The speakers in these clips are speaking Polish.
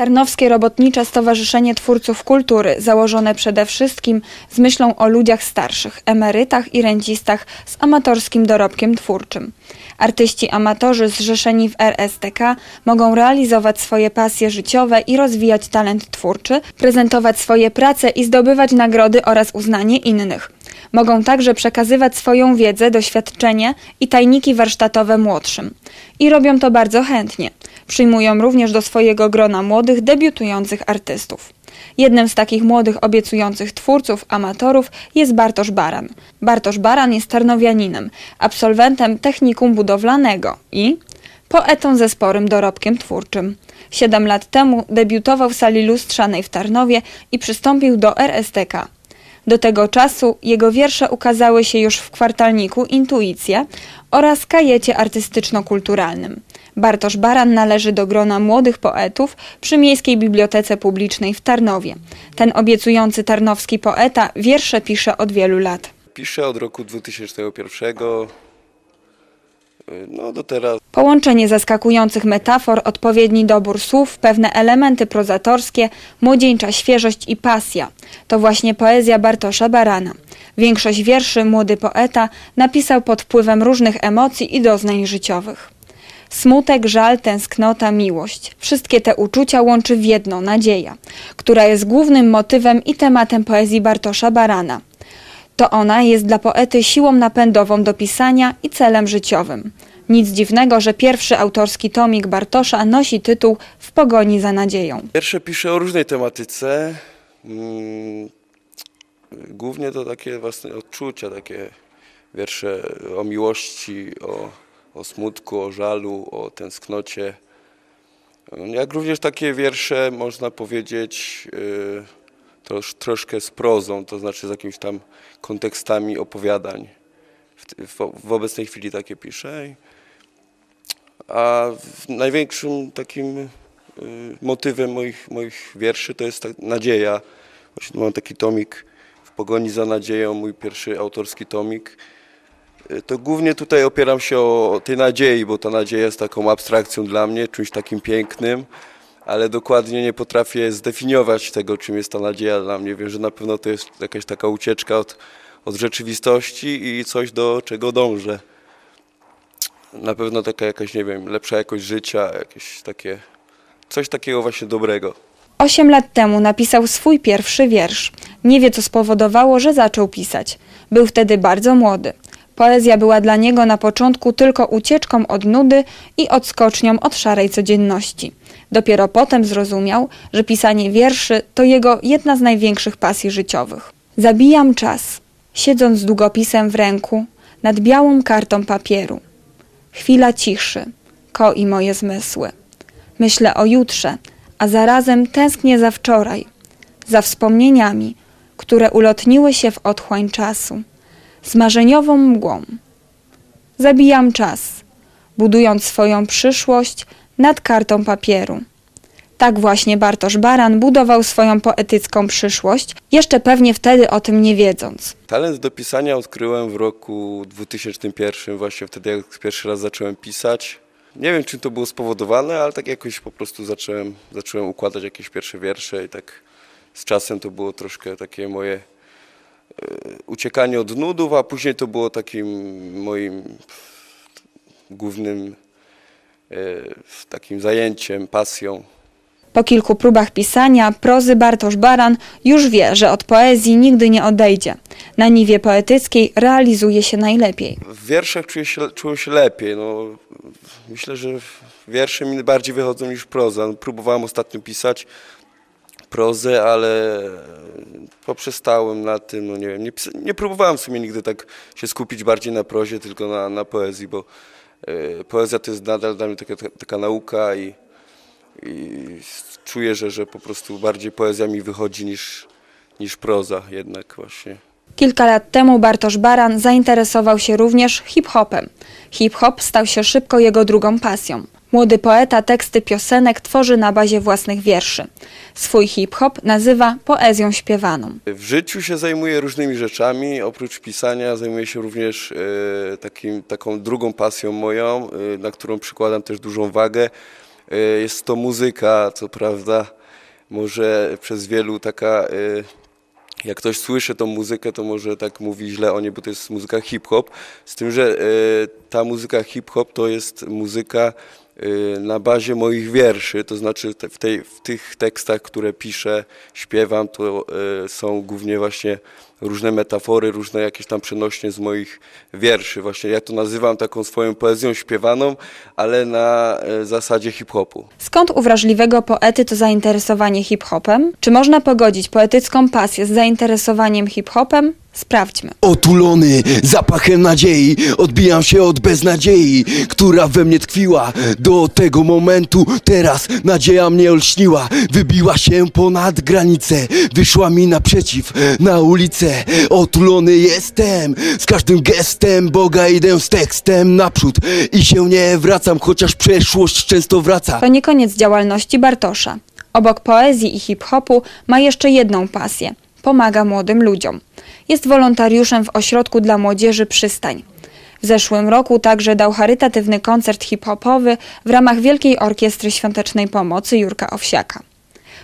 Tarnowskie Robotnicze Stowarzyszenie Twórców Kultury, założone przede wszystkim z myślą o ludziach starszych, emerytach i rencistach z amatorskim dorobkiem twórczym. Artyści amatorzy zrzeszeni w RSTK mogą realizować swoje pasje życiowe i rozwijać talent twórczy, prezentować swoje prace i zdobywać nagrody oraz uznanie innych. Mogą także przekazywać swoją wiedzę, doświadczenie i tajniki warsztatowe młodszym. I robią to bardzo chętnie. Przyjmują również do swojego grona młodych, debiutujących artystów. Jednym z takich młodych, obiecujących twórców, amatorów jest Bartosz Baran. Bartosz Baran jest tarnowianinem, absolwentem technikum budowlanego i poetą ze sporym dorobkiem twórczym. Siedem lat temu debiutował w sali lustrzanej w Tarnowie i przystąpił do RSTK. Do tego czasu jego wiersze ukazały się już w kwartalniku Intuicja oraz kajecie artystyczno-kulturalnym. Bartosz Baran należy do grona młodych poetów przy Miejskiej Bibliotece Publicznej w Tarnowie. Ten obiecujący tarnowski poeta wiersze pisze od wielu lat. Piszę od roku 2001, y, no do teraz. Połączenie zaskakujących metafor, odpowiedni dobór słów, pewne elementy prozatorskie, młodzieńcza świeżość i pasja to właśnie poezja Bartosza Barana. Większość wierszy młody poeta napisał pod wpływem różnych emocji i doznań życiowych. Smutek, żal, tęsknota, miłość. Wszystkie te uczucia łączy w jedno nadzieja, która jest głównym motywem i tematem poezji Bartosza Barana. To ona jest dla poety siłą napędową do pisania i celem życiowym. Nic dziwnego, że pierwszy autorski tomik Bartosza nosi tytuł W pogoni za nadzieją. Pierwsze piszę o różnej tematyce. Mm, Głównie to takie własne odczucia, takie wiersze o miłości, o, o smutku, o żalu, o tęsknocie. Jak również takie wiersze, można powiedzieć, yy, trosz, troszkę z prozą, to znaczy z jakimiś tam kontekstami opowiadań. W, w, w obecnej chwili takie piszę. A największym takim y, motywem moich, moich wierszy to jest ta nadzieja. Właśnie mam taki tomik w pogoni za nadzieją, mój pierwszy autorski tomik. Y, To głównie tutaj opieram się o, o tej nadziei, bo ta nadzieja jest taką abstrakcją dla mnie, czymś takim pięknym, ale dokładnie nie potrafię zdefiniować tego, czym jest ta nadzieja dla mnie. Wiem, że na pewno to jest jakaś taka ucieczka od, od rzeczywistości i coś, do czego dążę. Na pewno taka jakaś, nie wiem, lepsza jakość życia, jakieś takie, coś takiego właśnie dobrego. Osiem lat temu napisał swój pierwszy wiersz. Nie wie, co spowodowało, że zaczął pisać. Był wtedy bardzo młody. Poezja była dla niego na początku tylko ucieczką od nudy i odskocznią od szarej codzienności. Dopiero potem zrozumiał, że pisanie wierszy to jego jedna z największych pasji życiowych. Zabijam czas, siedząc z długopisem w ręku nad białą kartą papieru. Chwila ciszy, koi moje zmysły. Myślę o jutrze, a zarazem tęsknię za wczoraj, za wspomnieniami, które ulotniły się w otchłań czasu, z marzeniową mgłą. Zabijam czas, budując swoją przyszłość nad kartą papieru. Tak właśnie Bartosz Baran budował swoją poetycką przyszłość, jeszcze pewnie wtedy o tym nie wiedząc. Talent do pisania odkryłem w roku 2001, właśnie wtedy jak pierwszy raz zacząłem pisać. Nie wiem, czym to było spowodowane, ale tak jakoś po prostu zacząłem, zacząłem układać jakieś pierwsze wiersze i tak z czasem to było troszkę takie moje e, uciekanie od nudów, a później to było takim moim głównym takim zajęciem, pasją. Po kilku próbach pisania prozy Bartosz Baran już wie, że od poezji nigdy nie odejdzie. Na niwie poetyckiej realizuje się najlepiej. W wierszach czuję się, czułem się lepiej. No, myślę, że wiersze mi bardziej wychodzą niż proza. No, próbowałem ostatnio pisać prozę, ale poprzestałem na tym. No, nie, wiem, nie, nie próbowałem w sumie nigdy tak się skupić bardziej na prozie, tylko na, na poezji, bo poezja to jest nadal dla mnie taka, taka nauka i, i czuję, że, że po prostu bardziej poezja mi wychodzi niż, niż proza jednak właśnie. Kilka lat temu Bartosz Baran zainteresował się również hip-hopem. Hip-hop stał się szybko jego drugą pasją. Młody poeta teksty piosenek tworzy na bazie własnych wierszy. Swój hip-hop nazywa poezją śpiewaną. W życiu się zajmuję różnymi rzeczami. Oprócz pisania zajmuję się również e, takim, taką drugą pasją moją, e, na którą przykładam też dużą wagę. e, jest to muzyka, co prawda może przez wielu taka, jak ktoś słyszy tą muzykę, to może tak mówi źle o niej, bo to jest muzyka hip-hop, z tym, że ta muzyka hip-hop to jest muzyka na bazie moich wierszy, to znaczy w, tej, w tych tekstach, które piszę, śpiewam, to e, są głównie właśnie różne metafory, różne jakieś tam przenośnie z moich wierszy. Właśnie ja to nazywam taką swoją poezją śpiewaną, ale na e, zasadzie hip-hopu. Skąd u wrażliwego poety to zainteresowanie hip-hopem? Czy można pogodzić poetycką pasję z zainteresowaniem hip-hopem? Sprawdźmy. Otulony zapachem nadziei Odbijam się od beznadziei Która we mnie tkwiła Do tego momentu teraz nadzieja mnie olśniła Wybiła się ponad granicę Wyszła mi naprzeciw na ulicę Otulony jestem Z każdym gestem Boga idę z tekstem naprzód I się nie wracam Chociaż przeszłość często wraca To nie koniec działalności Bartosza. Obok poezji i hip-hopu ma jeszcze jedną pasję. Pomaga młodym ludziom. Jest wolontariuszem w ośrodku dla młodzieży Przystań. W zeszłym roku także dał charytatywny koncert hip-hopowy w ramach Wielkiej Orkiestry Świątecznej Pomocy Jurka Owsiaka.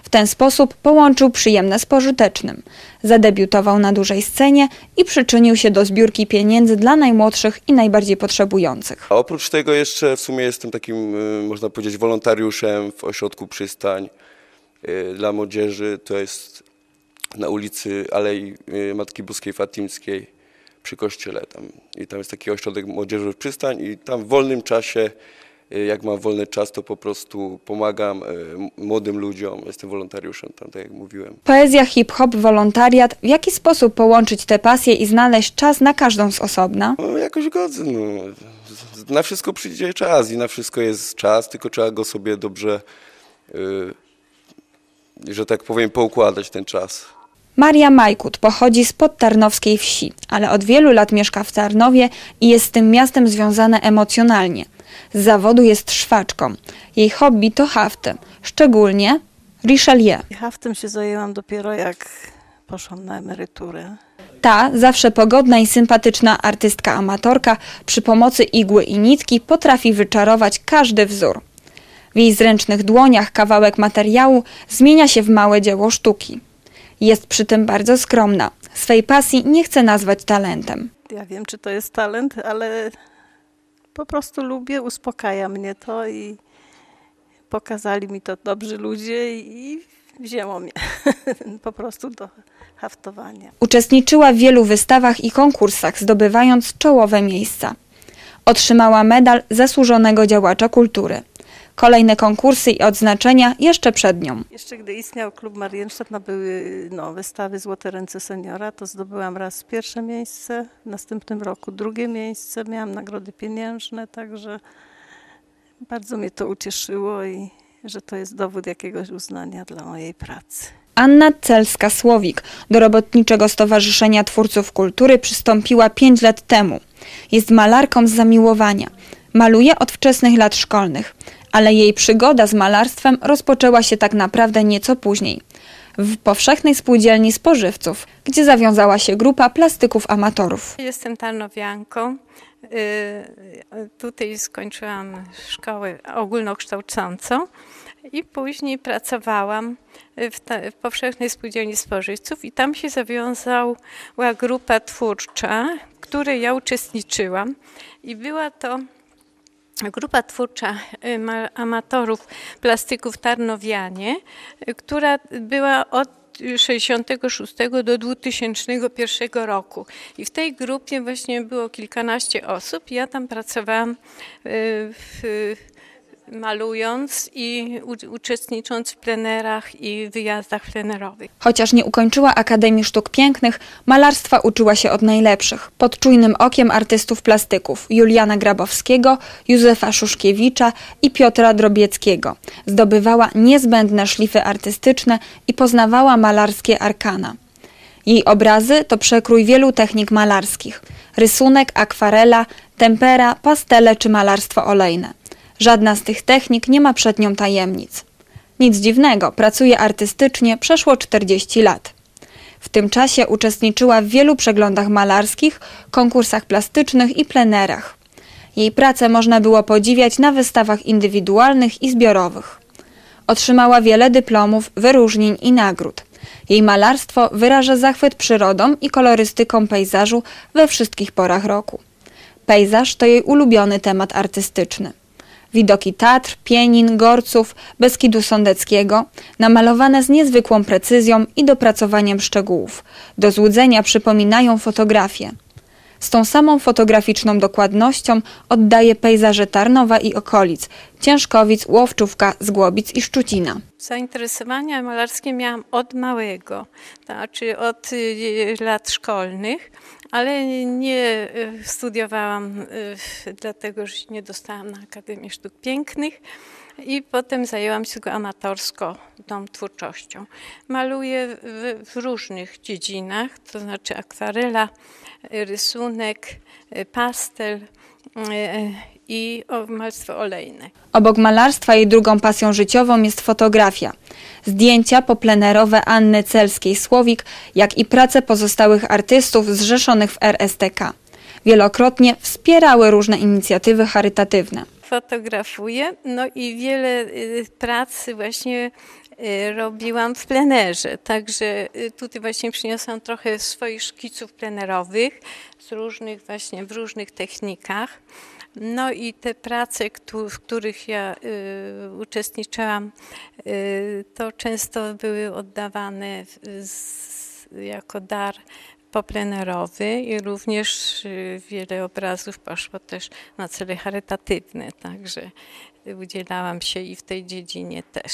W ten sposób połączył przyjemne z pożytecznym. Zadebiutował na dużej scenie i przyczynił się do zbiórki pieniędzy dla najmłodszych i najbardziej potrzebujących. A oprócz tego jeszcze w sumie jestem takim, y, można powiedzieć, wolontariuszem w ośrodku Przystań y, dla młodzieży. To jest na ulicy Alei y, Matki Boskiej Fatimskiej przy kościele tam. I tam jest taki ośrodek młodzieży Przystań i tam w wolnym czasie, y, jak mam wolny czas, to po prostu pomagam y, młodym ludziom. Jestem wolontariuszem tam, tak jak mówiłem. Poezja, hip-hop, wolontariat. W jaki sposób połączyć te pasje i znaleźć czas na każdą z osobna? No, jakoś godzę. No. Na wszystko przyjdzie czas i na wszystko jest czas, tylko trzeba go sobie dobrze, y, że tak powiem, poukładać ten czas. Maria Majkut pochodzi z podtarnowskiej wsi, ale od wielu lat mieszka w Tarnowie i jest z tym miastem związana emocjonalnie. Z zawodu jest szwaczką. Jej hobby to hafty, szczególnie Richelieu. Haftem się zajęłam dopiero jak poszłam na emeryturę. Ta, zawsze pogodna i sympatyczna artystka amatorka, przy pomocy igły i nitki potrafi wyczarować każdy wzór. W jej zręcznych dłoniach kawałek materiału zmienia się w małe dzieło sztuki. Jest przy tym bardzo skromna. Swej pasji nie chce nazwać talentem. Ja wiem, czy to jest talent, ale po prostu lubię, uspokaja mnie to i pokazali mi to dobrzy ludzie i wzięło mnie po prostu do haftowania. Uczestniczyła w wielu wystawach i konkursach, zdobywając czołowe miejsca. Otrzymała medal zasłużonego działacza kultury. Kolejne konkursy i odznaczenia jeszcze przed nią. Jeszcze gdy istniał klub Marienstadt, no były no, wystawy Złote Ręce Seniora, to zdobyłam raz pierwsze miejsce, w następnym roku drugie miejsce, miałam nagrody pieniężne, także bardzo mnie to ucieszyło i że to jest dowód jakiegoś uznania dla mojej pracy. Anna Celska-Słowik do Robotniczego Stowarzyszenia Twórców Kultury przystąpiła 5 lat temu. Jest malarką z zamiłowania. Maluje od wczesnych lat szkolnych, ale jej przygoda z malarstwem rozpoczęła się tak naprawdę nieco później. W powszechnej spółdzielni spożywców, gdzie zawiązała się grupa plastyków amatorów. Jestem tarnowianką. Y, Tutaj skończyłam szkołę ogólnokształcącą i później pracowałam w, ta, w Powszechnej Spółdzielni Spożywców i tam się zawiązała grupa twórcza, w której ja uczestniczyłam i była to grupa twórcza y, ma- amatorów plastyków Tarnowianie, y, która była od 66 do 2001 roku. I w tej grupie właśnie było kilkanaście osób. Ja tam pracowałam y, w, malując i uczestnicząc w plenerach i wyjazdach plenerowych. Chociaż nie ukończyła Akademii Sztuk Pięknych, malarstwa uczyła się od najlepszych. Pod czujnym okiem artystów plastyków Juliana Grabowskiego, Józefa Szuszkiewicza i Piotra Drobieckiego. Zdobywała niezbędne szlify artystyczne i poznawała malarskie arkana. Jej obrazy to przekrój wielu technik malarskich. Rysunek, akwarela, tempera, pastele czy malarstwo olejne. Żadna z tych technik nie ma przed nią tajemnic. Nic dziwnego, pracuje artystycznie przeszło 40 lat. W tym czasie uczestniczyła w wielu przeglądach malarskich, konkursach plastycznych i plenerach. Jej pracę można było podziwiać na wystawach indywidualnych i zbiorowych. Otrzymała wiele dyplomów, wyróżnień i nagród. Jej malarstwo wyraża zachwyt przyrodą i kolorystyką pejzażu we wszystkich porach roku. Pejzaż to jej ulubiony temat artystyczny. Widoki Tatr, Pienin, Gorców, Beskidu Sądeckiego, namalowane z niezwykłą precyzją i dopracowaniem szczegółów. Do złudzenia przypominają fotografię. Z tą samą fotograficzną dokładnością oddaje pejzaże Tarnowa i okolic, Ciężkowic, Łowczówka, Zgłobic i Szczucina. Zainteresowania malarskie miałam od małego, znaczy od y, lat szkolnych, ale nie y, studiowałam, y, dlatego że nie dostałam na Akademię Sztuk Pięknych i potem zajęłam się go amatorsko tą twórczością. Maluję w, w różnych dziedzinach, to znaczy akwarela, rysunek, pastel i malarstwo olejne. Obok malarstwa jej drugą pasją życiową jest fotografia. Zdjęcia poplenerowe Anny Celskiej-Słowik, jak i prace pozostałych artystów zrzeszonych w RSTK. Wielokrotnie wspierały różne inicjatywy charytatywne. Fotografuję, no i wiele y, pracy właśnie y, robiłam w plenerze, także y, tutaj właśnie przyniosłam trochę swoich szkiców plenerowych z różnych właśnie w różnych technikach. No i te prace, w których ja y, uczestniczyłam, y, to często były oddawane jako dar poplenerowy i również y, wiele obrazów poszło też na cele charytatywne, także udzielałam się i w tej dziedzinie też.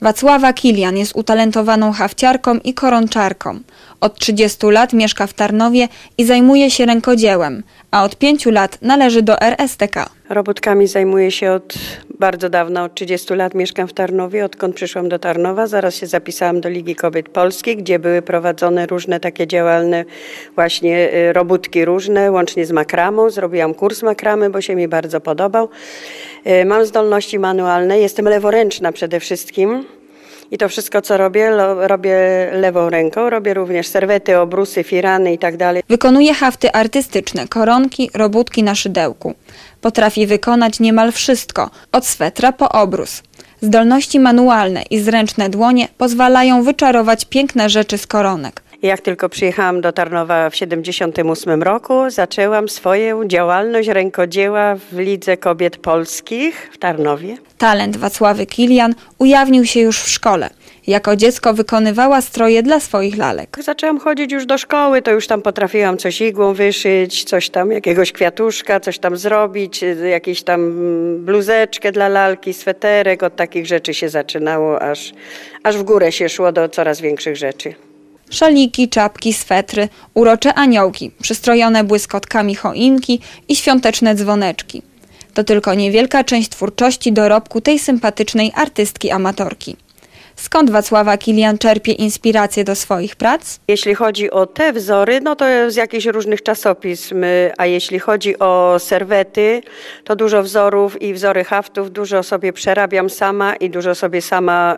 Wacława Kilian jest utalentowaną hawciarką i koronczarką. Od 30 lat mieszka w Tarnowie i zajmuje się rękodziełem, a od 5 lat należy do RSTK. Robótkami zajmuję się od bardzo dawna, od 30 lat mieszkam w Tarnowie, odkąd przyszłam do Tarnowa. Zaraz się zapisałam do Ligi Kobiet Polskiej, gdzie były prowadzone różne takie działalne właśnie y, robótki różne, łącznie z makramą. Zrobiłam kurs makramy, bo się mi bardzo podobał. Y, mam zdolności manualne, jestem leworęczna przede wszystkim. I to wszystko, co robię, robię lewą ręką. Robię również serwety, obrusy, firany i tak. Wykonuje hafty artystyczne, koronki, robótki na szydełku. Potrafi wykonać niemal wszystko, od swetra po obrus. Zdolności manualne i zręczne dłonie pozwalają wyczarować piękne rzeczy z koronek. Jak tylko przyjechałam do Tarnowa w 1978 roku, zaczęłam swoją działalność rękodzieła w Lidze Kobiet Polskich w Tarnowie. Talent Wacławy Kilian ujawnił się już w szkole. Jako dziecko wykonywała stroje dla swoich lalek. Zaczęłam chodzić już do szkoły, to już tam potrafiłam coś igłą wyszyć, coś tam, jakiegoś kwiatuszka, coś tam zrobić, jakieś tam bluzeczkę dla lalki, sweterek. Od takich rzeczy się zaczynało, aż, aż w górę się szło do coraz większych rzeczy. Szaliki, czapki, swetry, urocze aniołki, przystrojone błyskotkami choinki i świąteczne dzwoneczki. To tylko niewielka część twórczości dorobku tej sympatycznej artystki amatorki. Skąd Wacława Kilian czerpie inspirację do swoich prac? Jeśli chodzi o te wzory, no to z jakichś różnych czasopism, a jeśli chodzi o serwety, to dużo wzorów i wzory haftów, dużo sobie przerabiam sama i dużo sobie sama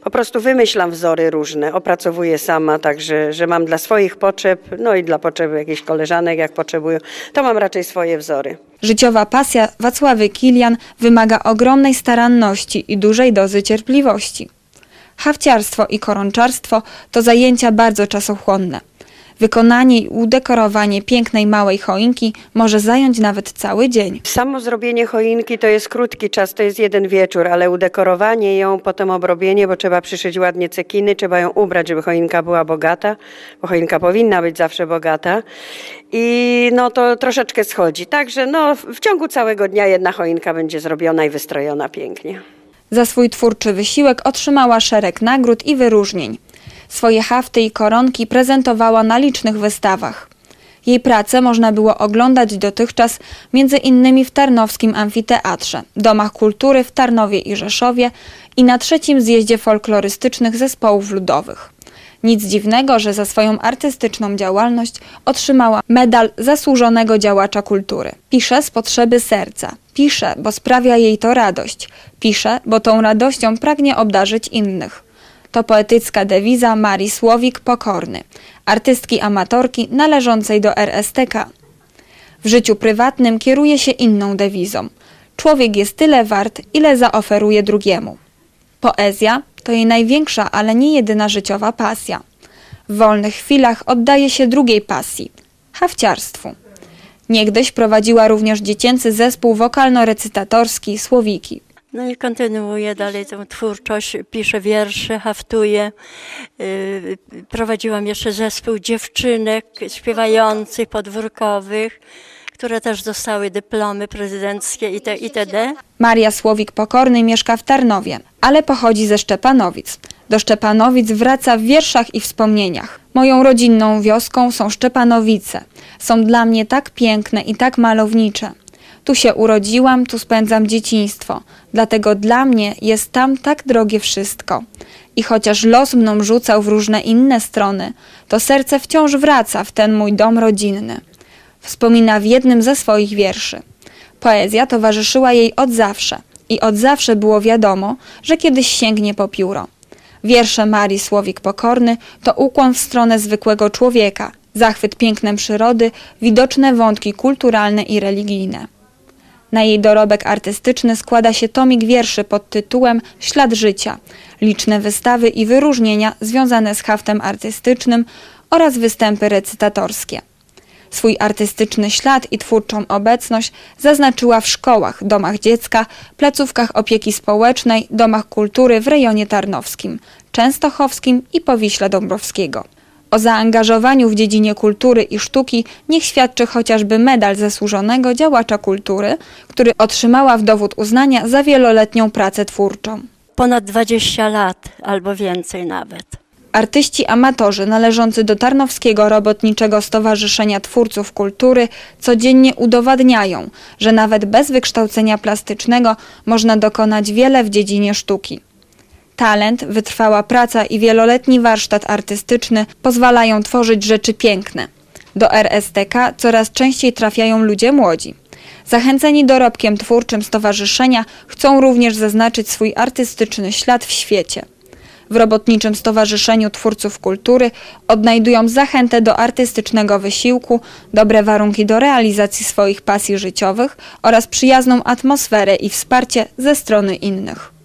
y, po prostu wymyślam wzory różne, opracowuję sama, także że mam dla swoich potrzeb, no i dla potrzeb jakichś koleżanek, jak potrzebują, to mam raczej swoje wzory. Życiowa pasja Wacławy Kilian wymaga ogromnej staranności i dużej dozy cierpliwości. Hawciarstwo i koronczarstwo to zajęcia bardzo czasochłonne. Wykonanie i udekorowanie pięknej małej choinki może zająć nawet cały dzień. Samo zrobienie choinki to jest krótki czas, to jest jeden wieczór, ale udekorowanie ją, potem obrobienie, bo trzeba przyszyć ładnie cekiny, trzeba ją ubrać, żeby choinka była bogata, bo choinka powinna być zawsze bogata. I no to troszeczkę schodzi. Także no, w ciągu całego dnia jedna choinka będzie zrobiona i wystrojona pięknie. Za swój twórczy wysiłek otrzymała szereg nagród i wyróżnień. Swoje hafty i koronki prezentowała na licznych wystawach. Jej pracę można było oglądać dotychczas między innymi w Tarnowskim Amfiteatrze, Domach Kultury w Tarnowie i Rzeszowie i na trzecim zjeździe folklorystycznych zespołów ludowych. Nic dziwnego, że za swoją artystyczną działalność otrzymała medal zasłużonego działacza kultury. Pisze z potrzeby serca. Pisze, bo sprawia jej to radość. Pisze, bo tą radością pragnie obdarzyć innych. To poetycka dewiza Marii Słowik Pokorny, artystki amatorki należącej do RSTK. W życiu prywatnym kieruje się inną dewizą. Człowiek jest tyle wart, ile zaoferuje drugiemu. Poezja to jej największa, ale nie jedyna życiowa pasja. W wolnych chwilach oddaje się drugiej pasji hawciarstwu. Niegdyś prowadziła również dziecięcy zespół wokalno-recytatorski Słowiki. No i kontynuuję dalej tę twórczość, piszę wiersze, haftuję. Yy, Prowadziłam jeszcze zespół dziewczynek śpiewających, podwórkowych, które też dostały dyplomy prezydenckie it- itd. Maria Słowik Pokorny mieszka w Tarnowie, ale pochodzi ze Szczepanowic. Do Szczepanowic wraca w wierszach i wspomnieniach. Moją rodzinną wioską są Szczepanowice. Są dla mnie tak piękne i tak malownicze. Tu się urodziłam, tu spędzam dzieciństwo. Dlatego dla mnie jest tam tak drogie wszystko. I chociaż los mną rzucał w różne inne strony, to serce wciąż wraca w ten mój dom rodzinny. Wspomina w jednym ze swoich wierszy. Poezja towarzyszyła jej od zawsze i od zawsze było wiadomo, że kiedyś sięgnie po pióro. Wiersze Marii Słowik Pokorny to ukłon w stronę zwykłego człowieka, zachwyt pięknem przyrody, widoczne wątki kulturalne i religijne. Na jej dorobek artystyczny składa się tomik wierszy pod tytułem Ślad życia, liczne wystawy i wyróżnienia związane z haftem artystycznym oraz występy recytatorskie. Swój artystyczny ślad i twórczą obecność zaznaczyła w szkołach, domach dziecka, placówkach opieki społecznej, domach kultury w rejonie tarnowskim, częstochowskim i Powiśla Dąbrowskiego. O zaangażowaniu w dziedzinie kultury i sztuki niech świadczy chociażby medal zasłużonego działacza kultury, który otrzymała w dowód uznania za wieloletnią pracę twórczą. Ponad 20 lat albo więcej nawet. Artyści amatorzy należący do Tarnowskiego Robotniczego Stowarzyszenia Twórców Kultury codziennie udowadniają, że nawet bez wykształcenia plastycznego można dokonać wiele w dziedzinie sztuki. Talent, wytrwała praca i wieloletni warsztat artystyczny pozwalają tworzyć rzeczy piękne. Do RSTK coraz częściej trafiają ludzie młodzi. Zachęceni dorobkiem twórczym stowarzyszenia chcą również zaznaczyć swój artystyczny ślad w świecie. W Robotniczym Stowarzyszeniu Twórców Kultury odnajdują zachętę do artystycznego wysiłku, dobre warunki do realizacji swoich pasji życiowych oraz przyjazną atmosferę i wsparcie ze strony innych.